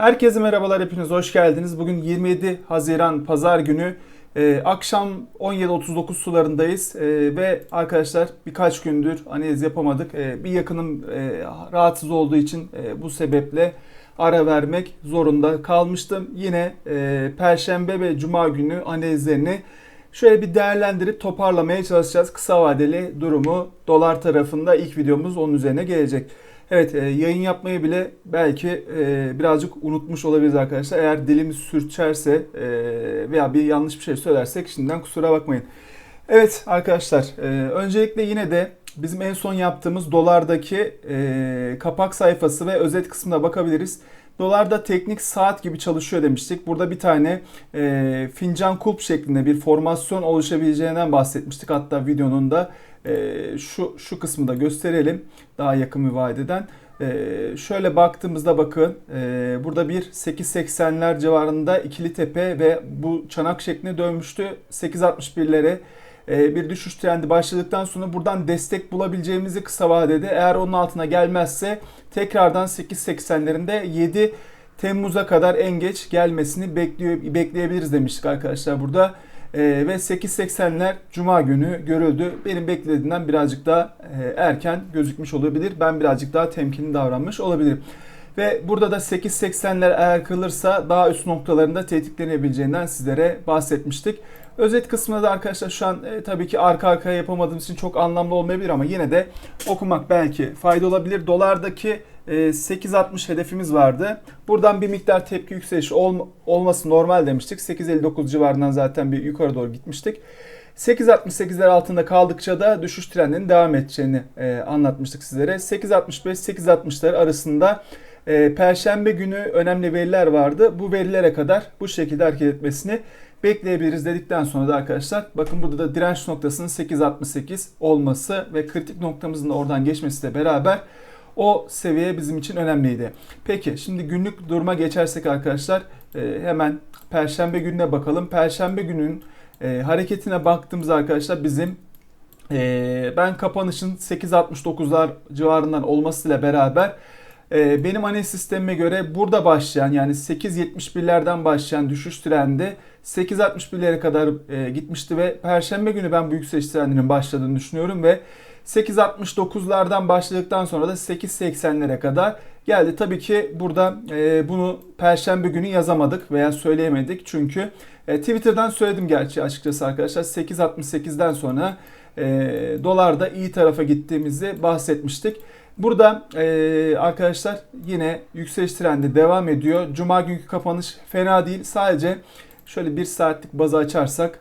Herkese merhabalar, hepiniz hoş geldiniz. Bugün 27 Haziran Pazar günü e, akşam 17.39 sularındayız E, ve arkadaşlar birkaç gündür analiz yapamadık. E, bir yakınım e, rahatsız olduğu için e, bu sebeple ara vermek zorunda kalmıştım. Yine e, Perşembe ve Cuma günü analizlerini şöyle bir değerlendirip toparlamaya çalışacağız. Kısa vadeli durumu dolar tarafında ilk videomuz onun üzerine gelecek. Evet e, yayın yapmayı bile belki e, birazcık unutmuş olabiliriz arkadaşlar. Eğer dilimiz sürçerse e, veya bir yanlış bir şey söylersek şimdiden kusura bakmayın. Evet arkadaşlar e, öncelikle yine de bizim en son yaptığımız dolardaki e, kapak sayfası ve özet kısmına bakabiliriz. Dolarda teknik saat gibi çalışıyor demiştik. Burada bir tane e, fincan kulp şeklinde bir formasyon oluşabileceğinden bahsetmiştik. Hatta videonun da e, şu şu kısmı da gösterelim daha yakın bir vadeden. E, şöyle baktığımızda bakın e, burada bir 8.80'ler civarında ikili tepe ve bu çanak şeklinde dönmüştü. 8.61'lere e, bir düşüş trendi başladıktan sonra buradan destek bulabileceğimizi kısa vadede eğer onun altına gelmezse tekrardan 8.80'lerinde 7 Temmuz'a kadar en geç gelmesini bekliyor bekleyebiliriz demiştik arkadaşlar burada. E, ve 8.80'ler Cuma günü görüldü. Benim beklediğimden birazcık daha e, erken gözükmüş olabilir. Ben birazcık daha temkinli davranmış olabilirim. Ve burada da 8.80'ler eğer kırılırsa daha üst noktalarında tetiklenebileceğinden sizlere bahsetmiştik. Özet kısmında da arkadaşlar şu an e, tabii ki arka arkaya yapamadığımız için çok anlamlı olmayabilir ama yine de okumak belki fayda olabilir. Dolardaki e, 8.60 hedefimiz vardı. Buradan bir miktar tepki yükselişi ol, olması normal demiştik. 8.59 civarından zaten bir yukarı doğru gitmiştik. 8.68'ler altında kaldıkça da düşüş trendinin devam edeceğini e, anlatmıştık sizlere. 8.65-8.60'lar arasında e, Perşembe günü önemli veriler vardı. Bu verilere kadar bu şekilde hareket etmesini bekleyebiliriz dedikten sonra da arkadaşlar bakın burada da direnç noktasının 8.68 olması ve kritik noktamızın da oradan geçmesiyle beraber o seviye bizim için önemliydi. Peki şimdi günlük duruma geçersek arkadaşlar e, hemen Perşembe gününe bakalım. Perşembe günün e, hareketine baktığımız arkadaşlar bizim e, ben kapanışın 8.69'lar civarından olmasıyla beraber e, benim analiz sistemime göre burada başlayan yani 8.71'lerden başlayan düşüş trendi 8.61'lere kadar e, gitmişti ve Perşembe günü ben bu yükseliş trendinin başladığını düşünüyorum ve 8.69'lardan başladıktan sonra da 8.80'lere kadar geldi. Tabii ki burada e, bunu Perşembe günü yazamadık veya söyleyemedik çünkü e, Twitter'dan söyledim gerçi açıkçası arkadaşlar 8.68'den sonra e, dolarda iyi tarafa gittiğimizi bahsetmiştik. Burada e, arkadaşlar yine yükseliş trendi devam ediyor. Cuma günkü kapanış fena değil. Sadece şöyle bir saatlik bazı açarsak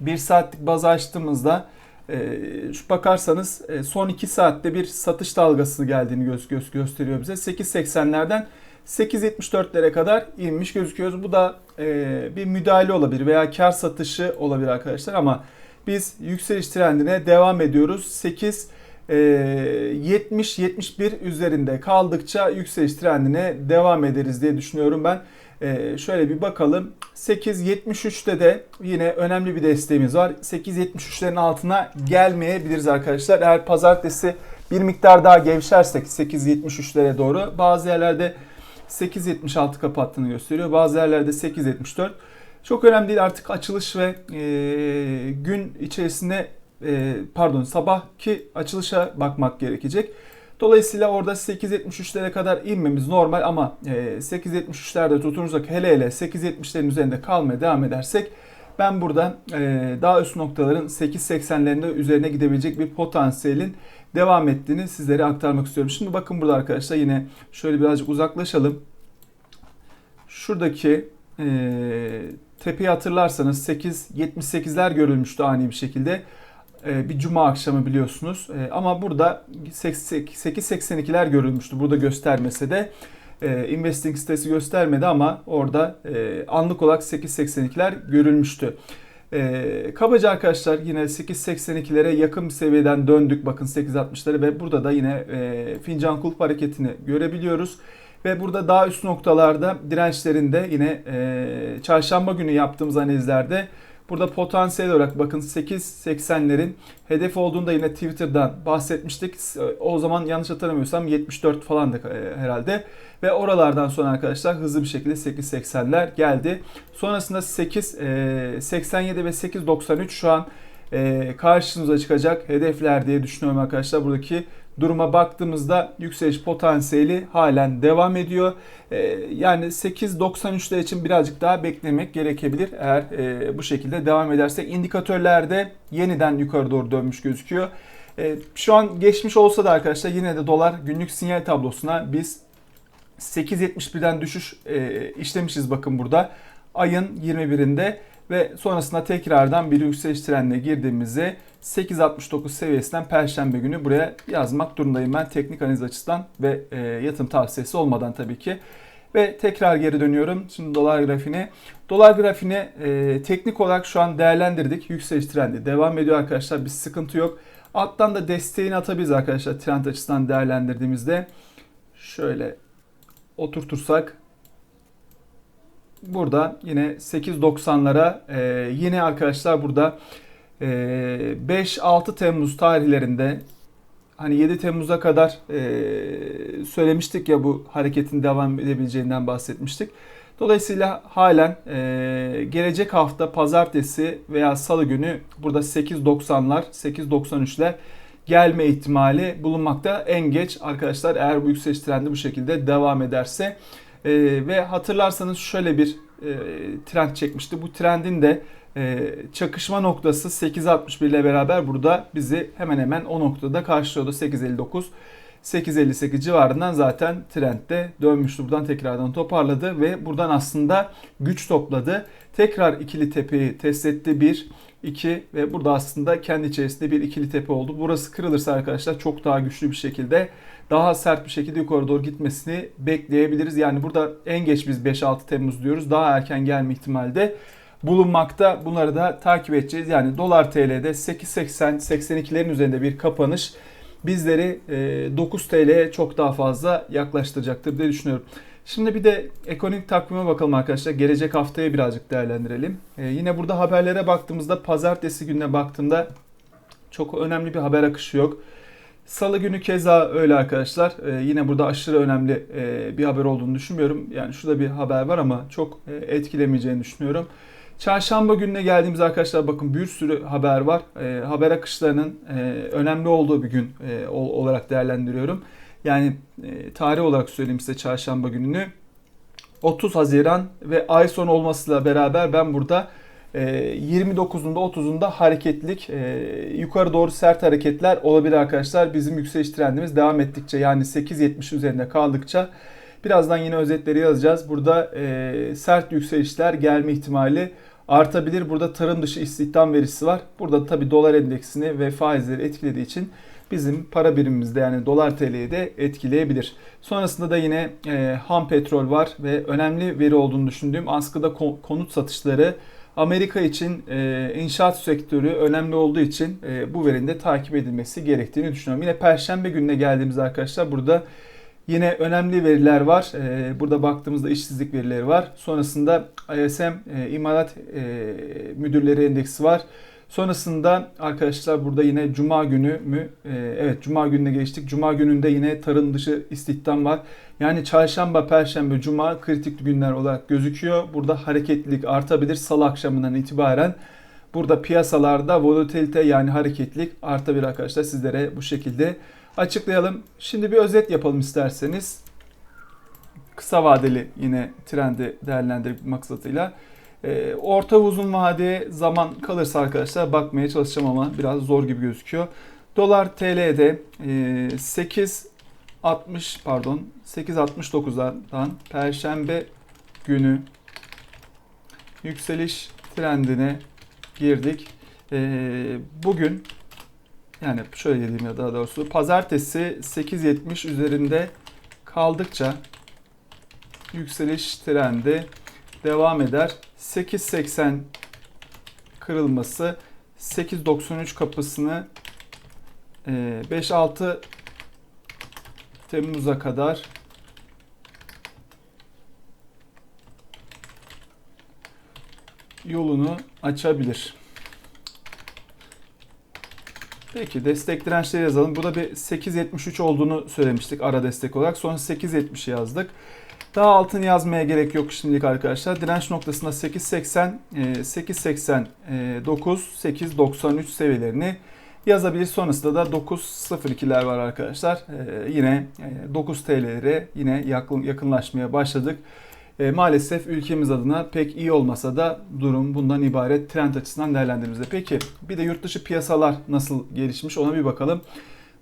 bir saatlik bazı açtığımızda e, şu bakarsanız e, son 2 saatte bir satış dalgası geldiğini göz, göz gösteriyor bize. 8.80'lerden 8.74'lere kadar inmiş gözüküyoruz. Bu da e, bir müdahale olabilir veya kar satışı olabilir arkadaşlar ama biz yükseliş trendine devam ediyoruz. 8 70-71 üzerinde kaldıkça yükseliş trendine devam ederiz diye düşünüyorum ben. Ee, şöyle bir bakalım. 8.73'te de yine önemli bir desteğimiz var. 8.73'lerin altına gelmeyebiliriz arkadaşlar. Eğer pazartesi bir miktar daha gevşersek 8.73'lere doğru bazı yerlerde 8.76 kapattığını gösteriyor. Bazı yerlerde 8.74. Çok önemli değil artık açılış ve e, gün içerisinde e, pardon sabahki açılışa bakmak gerekecek. Dolayısıyla orada 8.73'lere kadar inmemiz normal ama 8.73'lerde e, tutunursak hele hele 8.70'lerin üzerinde kalmaya devam edersek ben burada e, daha üst noktaların 8.80'lerinde üzerine gidebilecek bir potansiyelin devam ettiğini sizlere aktarmak istiyorum. Şimdi bakın burada arkadaşlar yine şöyle birazcık uzaklaşalım. Şuradaki e, tepeyi hatırlarsanız 8.78'ler görülmüştü ani bir şekilde. E, bir cuma akşamı biliyorsunuz. E, ama burada 8.82'ler görülmüştü. Burada göstermese de e, investing sitesi göstermedi ama orada anlık olarak 8.82'ler görülmüştü. kabaca arkadaşlar yine 8.82'lere yakın bir seviyeden döndük. Bakın 8.60'ları ve burada da yine fincan kulp hareketini görebiliyoruz. Ve burada daha üst noktalarda dirençlerinde yine çarşamba günü yaptığımız analizlerde Burada potansiyel olarak bakın 8.80'lerin hedef olduğunda yine Twitter'dan bahsetmiştik. O zaman yanlış hatırlamıyorsam 74 falandı e, herhalde. Ve oralardan sonra arkadaşlar hızlı bir şekilde 8.80'ler geldi. Sonrasında 8 87 ve 8.93 şu an e, karşınıza çıkacak hedefler diye düşünüyorum arkadaşlar. Buradaki duruma baktığımızda yükseliş potansiyeli halen devam ediyor. E, yani 8.93'ler için birazcık daha beklemek gerekebilir eğer e, bu şekilde devam edersek. indikatörlerde yeniden yukarı doğru dönmüş gözüküyor. E, şu an geçmiş olsa da arkadaşlar yine de dolar günlük sinyal tablosuna biz 8.71'den düşüş e, işlemişiz bakın burada. Ayın 21'inde ve sonrasında tekrardan bir yükseliş trendine girdiğimizde 8.69 seviyesinden perşembe günü buraya yazmak durumundayım ben teknik analiz açısından ve e, yatırım tavsiyesi olmadan tabii ki. Ve tekrar geri dönüyorum. Şimdi dolar grafiğine. Dolar grafiğini e, teknik olarak şu an değerlendirdik. Yükseliş trendi devam ediyor arkadaşlar. Bir sıkıntı yok. Alttan da desteğini atabiliriz arkadaşlar trend açısından değerlendirdiğimizde. Şöyle oturtursak burada yine 8.90'lara e, yine arkadaşlar burada e, 5-6 Temmuz tarihlerinde hani 7 Temmuz'a kadar e, söylemiştik ya bu hareketin devam edebileceğinden bahsetmiştik. Dolayısıyla halen e, gelecek hafta pazartesi veya salı günü burada 8.90'lar 8.93'ler gelme ihtimali bulunmakta. En geç arkadaşlar eğer bu yükseliş trendi bu şekilde devam ederse e, ve hatırlarsanız şöyle bir e, trend çekmişti. Bu trendin de e, çakışma noktası 8.61 ile beraber burada bizi hemen hemen o noktada karşılıyordu. 8.59 8.58 civarından zaten trendde dönmüştü. Buradan tekrardan toparladı ve buradan aslında güç topladı. Tekrar ikili tepeyi test etti. 1, 2 ve burada aslında kendi içerisinde bir ikili tepe oldu. Burası kırılırsa arkadaşlar çok daha güçlü bir şekilde daha sert bir şekilde yukarı doğru gitmesini bekleyebiliriz. Yani burada en geç biz 5-6 Temmuz diyoruz. Daha erken gelme ihtimali de bulunmakta. Bunları da takip edeceğiz. Yani dolar TL'de 8.80-82'lerin üzerinde bir kapanış bizleri 9 TL'ye çok daha fazla yaklaştıracaktır diye düşünüyorum. Şimdi bir de ekonomik takvime bakalım arkadaşlar. Gelecek haftaya birazcık değerlendirelim. Ee, yine burada haberlere baktığımızda pazartesi gününe baktığımda çok önemli bir haber akışı yok. Salı günü keza öyle arkadaşlar. Ee, yine burada aşırı önemli e, bir haber olduğunu düşünmüyorum. Yani şurada bir haber var ama çok e, etkilemeyeceğini düşünüyorum. Çarşamba gününe geldiğimiz arkadaşlar bakın bir sürü haber var. E, haber akışlarının e, önemli olduğu bir gün e, olarak değerlendiriyorum. Yani e, tarih olarak söyleyeyim size çarşamba gününü. 30 Haziran ve ay sonu olmasıyla beraber ben burada 29'unda e, 30'unda hareketlik e, yukarı doğru sert hareketler olabilir arkadaşlar. Bizim yükseliş trendimiz devam ettikçe yani 8.70 üzerinde kaldıkça birazdan yine özetleri yazacağız. Burada e, sert yükselişler gelme ihtimali artabilir. Burada tarım dışı istihdam verisi var. Burada tabi dolar endeksini ve faizleri etkilediği için bizim para birimimizde yani dolar TL'yi de etkileyebilir. Sonrasında da yine e, ham petrol var ve önemli veri olduğunu düşündüğüm askıda konut satışları Amerika için e, inşaat sektörü önemli olduğu için e, bu verinin de takip edilmesi gerektiğini düşünüyorum. Yine Perşembe gününe geldiğimizde arkadaşlar burada yine önemli veriler var. E, burada baktığımızda işsizlik verileri var. Sonrasında ISM e, imalat e, müdürleri endeksi var. Sonrasında arkadaşlar burada yine cuma günü mü? Ee, evet cuma gününe geçtik. Cuma gününde yine tarım dışı istihdam var. Yani çarşamba, perşembe, cuma kritik günler olarak gözüküyor. Burada hareketlilik artabilir salı akşamından itibaren. Burada piyasalarda volatilite yani hareketlilik artabilir arkadaşlar. Sizlere bu şekilde açıklayalım. Şimdi bir özet yapalım isterseniz. Kısa vadeli yine trendi değerlendirmek maksadıyla. E, orta uzun vade zaman kalırsa arkadaşlar bakmaya çalışacağım ama biraz zor gibi gözüküyor. Dolar TL'de e, 8.60 pardon 8.69'dan Perşembe günü yükseliş trendine girdik. E, bugün yani şöyle diyeyim ya daha doğrusu pazartesi 8.70 üzerinde kaldıkça yükseliş trendi devam eder. 8.80 kırılması 8.93 kapısını 5-6 e, Temmuz'a kadar yolunu açabilir. Peki destek dirençleri yazalım. Burada bir 8.73 olduğunu söylemiştik ara destek olarak. Sonra 8.70 yazdık. Daha altını yazmaya gerek yok şimdilik arkadaşlar. Direnç noktasında 8.80, e, 8.89, 8.93 seviyelerini yazabilir. Sonrasında da 9.02'ler var arkadaşlar. E, yine e, 9 TL'lere yine yakın, yakınlaşmaya başladık. E, maalesef ülkemiz adına pek iyi olmasa da durum bundan ibaret trend açısından değerlendirdiğimizde. Peki bir de yurt dışı piyasalar nasıl gelişmiş ona bir bakalım.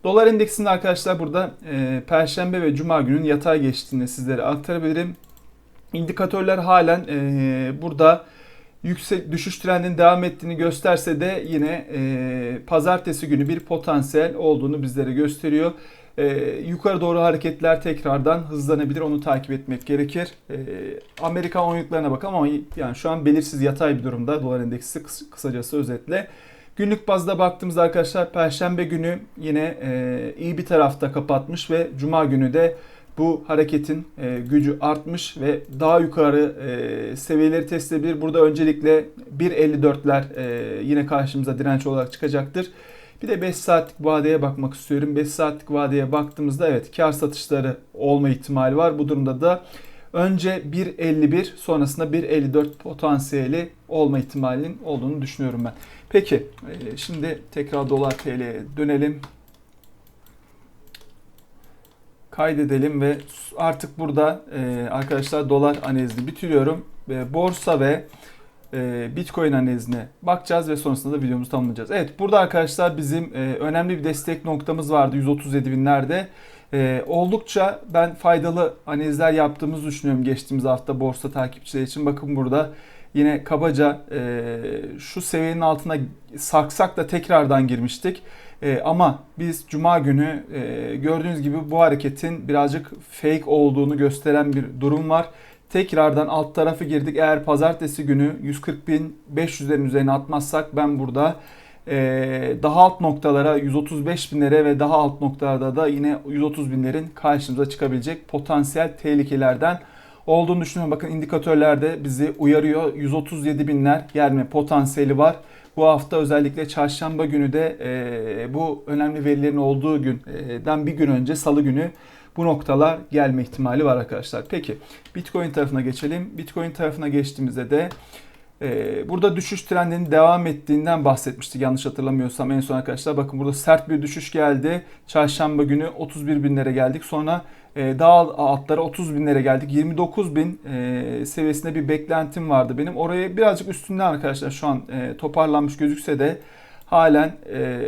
Dolar endeksinde arkadaşlar burada e, Perşembe ve Cuma günün yatay geçtiğini sizlere aktarabilirim. İndikatörler halen e, burada yüksek düşüş trendinin devam ettiğini gösterse de yine e, pazartesi günü bir potansiyel olduğunu bizlere gösteriyor. E, yukarı doğru hareketler tekrardan hızlanabilir. Onu takip etmek gerekir. E, Amerikan oyunluklarına bakalım ama yani şu an belirsiz yatay bir durumda dolar endeksi kıs- kısacası özetle. Günlük bazda baktığımızda arkadaşlar Perşembe günü yine e, iyi bir tarafta kapatmış ve Cuma günü de bu hareketin e, gücü artmış ve daha yukarı e, seviyeleri test edebilir. Burada öncelikle 1.54'ler e, yine karşımıza direnç olarak çıkacaktır. Bir de 5 saatlik vadeye bakmak istiyorum. 5 saatlik vadeye baktığımızda evet kar satışları olma ihtimali var. Bu durumda da önce 1.51 sonrasında 1.54 potansiyeli olma ihtimalinin olduğunu düşünüyorum ben. Peki e, şimdi tekrar dolar TL'ye dönelim. Kaydedelim ve artık burada e, arkadaşlar dolar analizini bitiriyorum. E, borsa ve e, Bitcoin analizine bakacağız ve sonrasında da videomuzu tamamlayacağız. Evet burada arkadaşlar bizim önemli bir destek noktamız vardı 137 binlerde. Oldukça ben faydalı analizler yaptığımızı düşünüyorum geçtiğimiz hafta borsa takipçileri için. Bakın burada yine kabaca e, şu seviyenin altına sarksak da tekrardan girmiştik. E, ama biz cuma günü e, gördüğünüz gibi bu hareketin birazcık fake olduğunu gösteren bir durum var. Tekrardan alt tarafı girdik. Eğer pazartesi günü 140.500'lerin üzerine atmazsak ben burada e, daha alt noktalara 135 binlere ve daha alt noktalarda da yine 130 binlerin karşımıza çıkabilecek potansiyel tehlikelerden olduğunu düşünüyorum. Bakın indikatörlerde bizi uyarıyor. 137 binler gelme potansiyeli var. Bu hafta özellikle çarşamba günü de e, bu önemli verilerin olduğu günden bir gün önce salı günü bu noktalar gelme ihtimali var arkadaşlar. Peki Bitcoin tarafına geçelim. Bitcoin tarafına geçtiğimizde de e, burada düşüş trendinin devam ettiğinden bahsetmiştik yanlış hatırlamıyorsam en son arkadaşlar. Bakın burada sert bir düşüş geldi. Çarşamba günü 31 binlere geldik. Sonra e, daha altlara 30 binlere geldik. 29 bin e, seviyesinde bir beklentim vardı benim. Oraya birazcık üstünden arkadaşlar şu an e, toparlanmış gözükse de halen e,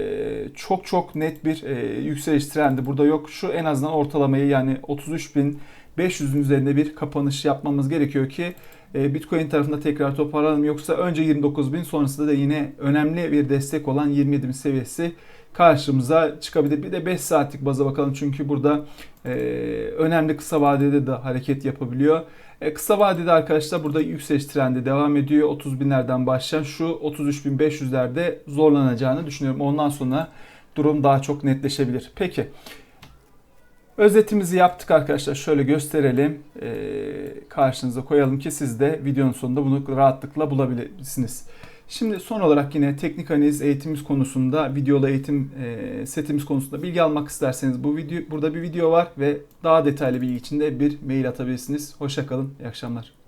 çok çok net bir e, yükseliş trendi burada yok. Şu en azından ortalamayı yani 33.500'ün üzerinde bir kapanış yapmamız gerekiyor ki Bitcoin tarafında tekrar toparlanalım. Yoksa önce 29.000 sonrasında da yine önemli bir destek olan 27.000 seviyesi karşımıza çıkabilir. Bir de 5 saatlik baza bakalım çünkü burada e, önemli kısa vadede de hareket yapabiliyor. E, kısa vadede arkadaşlar burada yükseliş trendi devam ediyor. 30 binlerden başlayan şu 33.500'lerde zorlanacağını düşünüyorum. Ondan sonra durum daha çok netleşebilir. Peki. Özetimizi yaptık arkadaşlar. Şöyle gösterelim. E, karşınıza koyalım ki siz de videonun sonunda bunu rahatlıkla bulabilirsiniz. Şimdi son olarak yine teknik analiz eğitimimiz konusunda, videolu eğitim e, setimiz konusunda bilgi almak isterseniz bu video burada bir video var ve daha detaylı bilgi için de bir mail atabilirsiniz. Hoşçakalın, iyi akşamlar.